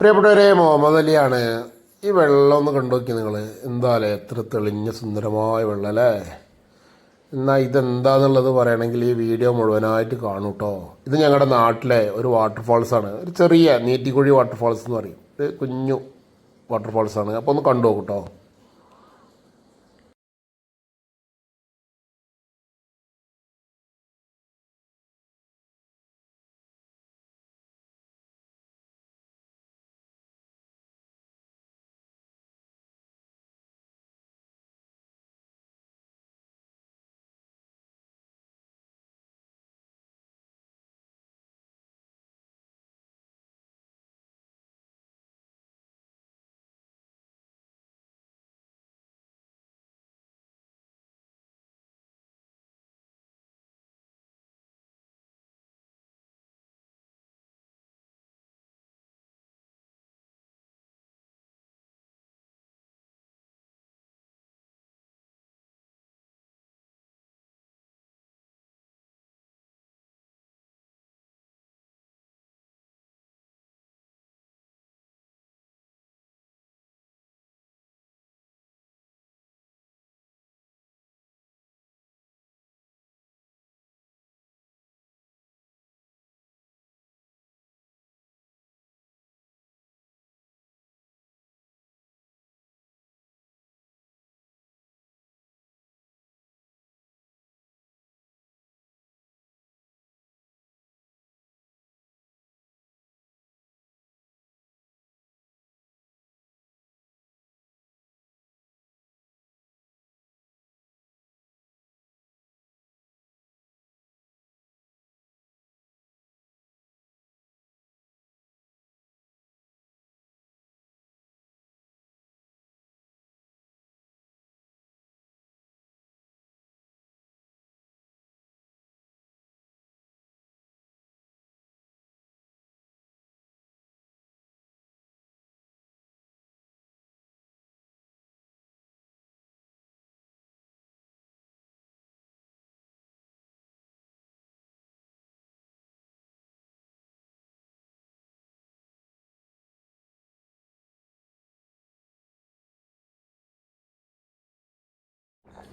പ്രിയപ്പെട്ടവരെ മുഹമ്മദ് അലിയാണ്. ഈ വെള്ളം ഒന്ന് കണ്ടു നോക്കി നിങ്ങൾ എന്താല്ലേ എത്ര തെളിഞ്ഞ സുന്ദരമായ വെള്ളം അല്ലേ? എന്നാൽ ഇതെന്താന്നുള്ളത് പറയണമെങ്കിൽ ഈ വീഡിയോ മുഴുവനായിട്ട് കാണും കേട്ടോ ഇത് ഞങ്ങളുടെ നാട്ടിലെ ഒരു വാട്ടർഫാൾസ് ആണ്. ഒരു ചെറിയ നീറ്റിക്കുഴി വാട്ടർഫാൾസ് എന്ന് പറയും. ഒരു കുഞ്ഞു വാട്ടർഫാൾസ് ആണ്. അപ്പോൾ ഒന്ന് കണ്ടു നോക്കൂ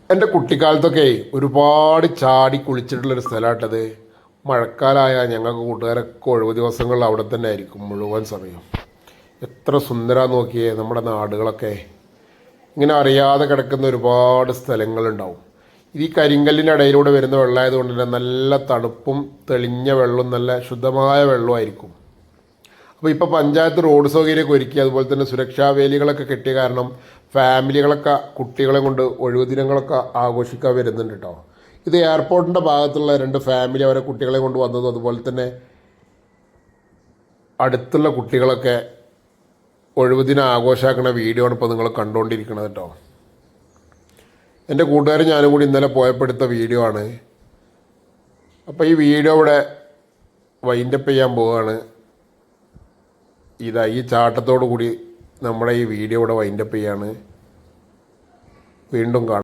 എന്റെ കുട്ടിക്കാലത്തൊക്കെ ഒരുപാട് ചാടി കുളിച്ചിട്ടുള്ളൊരു സ്ഥലമായിട്ടത് മഴക്കാലമായ ഞങ്ങൾക്ക് കൂട്ടുകാരൊക്കെ ഒഴിവ് ദിവസങ്ങളിൽ അവിടെ തന്നെ ആയിരിക്കും മുഴുവൻ സമയം. എത്ര സുന്ദര നോക്കിയേ നമ്മുടെ നാടുകളൊക്കെ. ഇങ്ങനെ അറിയാതെ കിടക്കുന്ന ഒരുപാട് സ്ഥലങ്ങളുണ്ടാവും. ഈ കരിങ്കല്ലിന്റെ ഇടയിലൂടെ വരുന്ന വെള്ളമായതുകൊണ്ട് തന്നെ നല്ല തണുപ്പും തെളിഞ്ഞ വെള്ളവും നല്ല ശുദ്ധമായ വെള്ളമായിരിക്കും അപ്പോൾ ഇപ്പോൾ പഞ്ചായത്ത് റോഡ് സൗകര്യമൊക്കെ ഒരുക്കി അതുപോലെ തന്നെ സുരക്ഷാ വേലികളൊക്കെ കെട്ടിയ കാരണം ഫാമിലികളൊക്കെ കുട്ടികളെ കൊണ്ട് ഒഴിവ് ദിനങ്ങളൊക്കെ ആഘോഷിക്കാൻ വരുന്നുണ്ട് കേട്ടോ ഇത് എയർപോർട്ടിന്റെ ഭാഗത്തുള്ള രണ്ട് ഫാമിലി അവരെ കുട്ടികളെ കൊണ്ട് വന്നതും അതുപോലെ തന്നെ അടുത്തുള്ള കുട്ടികളൊക്കെ ഒഴിവുദിനം ആഘോഷമാക്കുന്ന വീഡിയോ ആണ് ഇപ്പോൾ നിങ്ങൾ കണ്ടുകൊണ്ടിരിക്കുന്നത് കേട്ടോ എന്റെ കൂട്ടുകാരും ഞാനും കൂടി ഇന്നലെ പോയപ്പെടുത്ത വീഡിയോ ആണ്. അപ്പോൾ ഈ വീഡിയോ ഇവിടെ വൈൻഡപ്പ് ചെയ്യാൻ പോവുകയാണ് ഇതാ ഈ ചാട്ടത്തോടു കൂടി നമ്മുടെ ഈ വീഡിയോ ഇവിടെ വൈൻഡപ്പ് ചെയ്യാണ്. വീണ്ടും കാണാം.